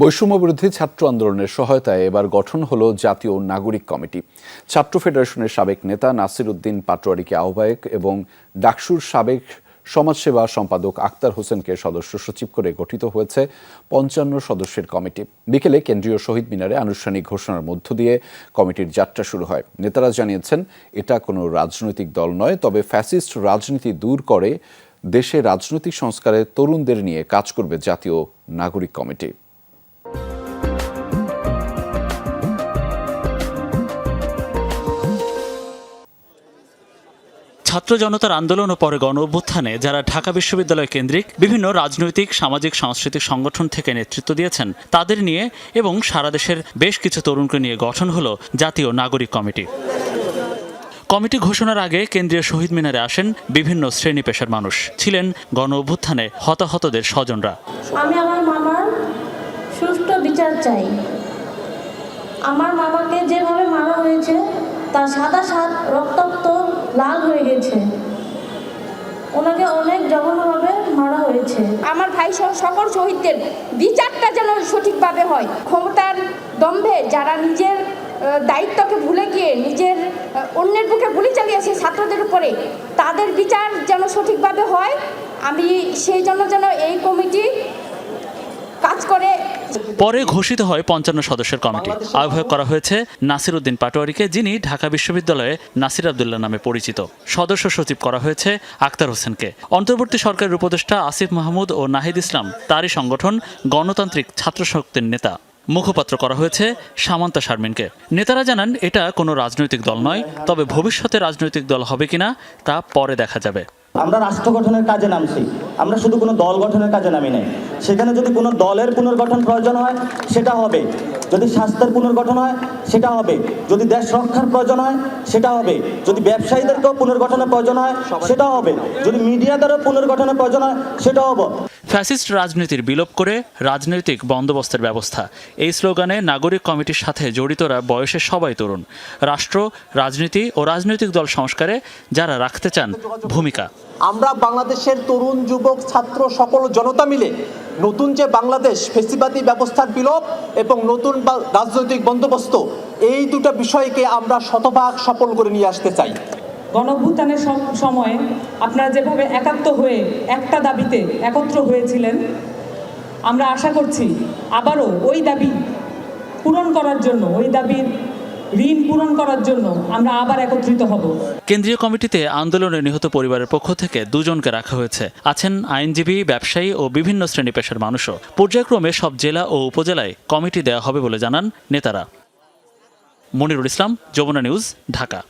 বৈষম্য বিরোধী ছাত্র আন্দোলনের সহায়তায় এবার গঠন হলো জাতীয় নাগরিক কমিটি। ছাত্র ফেডারেশনের সাবেক নেতা নাসির উদ্দিন পাটোয়ারিকে আহ্বায়ক এবং ডাকসুর সাবেক সমাজসেবা সম্পাদক আক্তার হোসেনকে সদস্য সচিব করে গঠিত হয়েছে পঞ্চান্ন সদস্যের কমিটি। বিকেলে কেন্দ্রীয় শহীদ মিনারে আনুষ্ঠানিক ঘোষণার মধ্য দিয়ে কমিটির যাত্রা শুরু হয়। নেতারা জানিয়েছেন, এটা কোনো রাজনৈতিক দল নয়, তবে ফ্যাসিস্ট রাজনীতি দূর করে দেশে রাজনৈতিক সংস্কারে তরুণদের নিয়ে কাজ করবে জাতীয় নাগরিক কমিটি। ছাত্র জনতার আন্দোলন ও পরে গণ অভ্যুত্থানে যারা ঢাকা বিশ্ববিদ্যালয় কেন্দ্রিক, বিভিন্ন রাজনৈতিক, সামাজিক, সাংস্কৃতিক সংগঠন থেকে নেতৃত্ব দিয়েছেন, তাদের নিয়ে এবং সারা দেশের বেশ কিছু তরুণকে নিয়ে গঠন হলো জাতীয় নাগরিক কমিটি। কমিটি ঘোষণার আগে কেন্দ্রীয় শহীদ মিনারে আসেন বিভিন্ন শ্রেণি পেশার মানুষ। ছিলেন গণ অভ্যুত্থানে হতাহতদের স্বজনরা। আমি আমার মামার বিচার চাই। আমার মামাকে যেভাবে ওনাকে অনেক জঘন্যভাবে মারা হয়েছে। আমার ভাই সহ সকল শহীদদের বিচারটা যেন সঠিকভাবে হয়। ক্ষমতার দম্ভে যারা নিজের দায়িত্বকে ভুলে গিয়ে নিজের অন্যের বুকে গুলি চালিয়েছে ছাত্রদের উপরে তাদের বিচার যেন সঠিকভাবে হয়, আমি সেই জন্য যেন এই পরে ঘোষিত হয় পঞ্চান্ন সদস্যের কমিটি। আহ্বায়ক করা হয়েছে নাসির উদ্দিন পাটোয়ারিকে যিনি ঢাকা বিশ্ববিদ্যালয়ে নাসির আবদুল্লাহ নামে পরিচিত। সদস্য সচিব করা হয়েছে আক্তার হোসেনকে। অন্তর্বর্তী সরকারের উপদেষ্টা আসিফ মাহমুদ ও নাহিদ ইসলাম তারই সংগঠন গণতান্ত্রিক ছাত্র শক্তির নেতা। মুখপাত্র করা হয়েছে সামান্তা শারমিনকে। নেতারা জানান এটা কোনো রাজনৈতিক দল নয় তবে ভবিষ্যতে রাজনৈতিক দল হবে কিনা তা পরে দেখা যাবে। আমরা রাষ্ট্র গঠনের কাজে নামছি। আমরা শুধু কোনো দল গঠনের কাজে নামি নাই। সেখানে যদি কোনো দলের পুনর্গঠন প্রয়োজন হয় সেটা হবে। যদি স্বাস্থ্যের পুনর্গঠন হয় সেটা হবে। যদি দেশ রক্ষার প্রয়োজন হয় সেটা হবে। যদি ব্যবসায়ীদেরকেও পুনর্গঠনের প্রয়োজন হয় সেটা হবে। যদি মিডিয়াদেরও পুনর্গঠনের প্রয়োজন হয় সেটা হবে। ফ্যাসিস্ট রাজনীতির বিলোপ করে রাজনৈতিক বন্দোবস্তের ব্যবস্থা। এই স্লোগানে নাগরিক কমিটির সাথে জড়িতরা বয়সের সবাই তরুণ। রাষ্ট্র, রাজনীতি ও রাজনৈতিক দল সংস্কারে যারা রাখতে চান ভূমিকা। আমরা বাংলাদেশের তরুণ, যুবক, ছাত্র সকল জনতা মিলে নতুন যে বাংলাদেশ, ফেসিবাদী ব্যবস্থার বিলোপ এবং নতুন রাজনৈতিক বন্দোবস্ত, এই দুটো বিষয়কে আমরা শতভাগ সফল করে নিয়ে আসতে চাই। গণভূতানের সময়ে আপনারা যেভাবে একাত্ম হয়ে একটা দাবিতে একত্র হয়েছিলেন, আমরা আশা করছি আবারও ওই দাবি পূরণ করার জন্য, ওই দাবির ঋণ পূরণ করার জন্য আমরা আবার একত্রিত হব। কেন্দ্রীয় কমিটিতে আন্দোলনে নিহত পরিবারের পক্ষ থেকে দুজনকে রাখা হয়েছে। আছেন আইনজীবী, ব্যবসায়ী ও বিভিন্ন শ্রেণি পেশার মানুষও। পর্যায়ক্রমে সব জেলা ও উপজেলায় কমিটি দেওয়া হবে বলে জানান নেতারা। মনিরুল ইসলাম, যমুনা নিউজ, ঢাকা।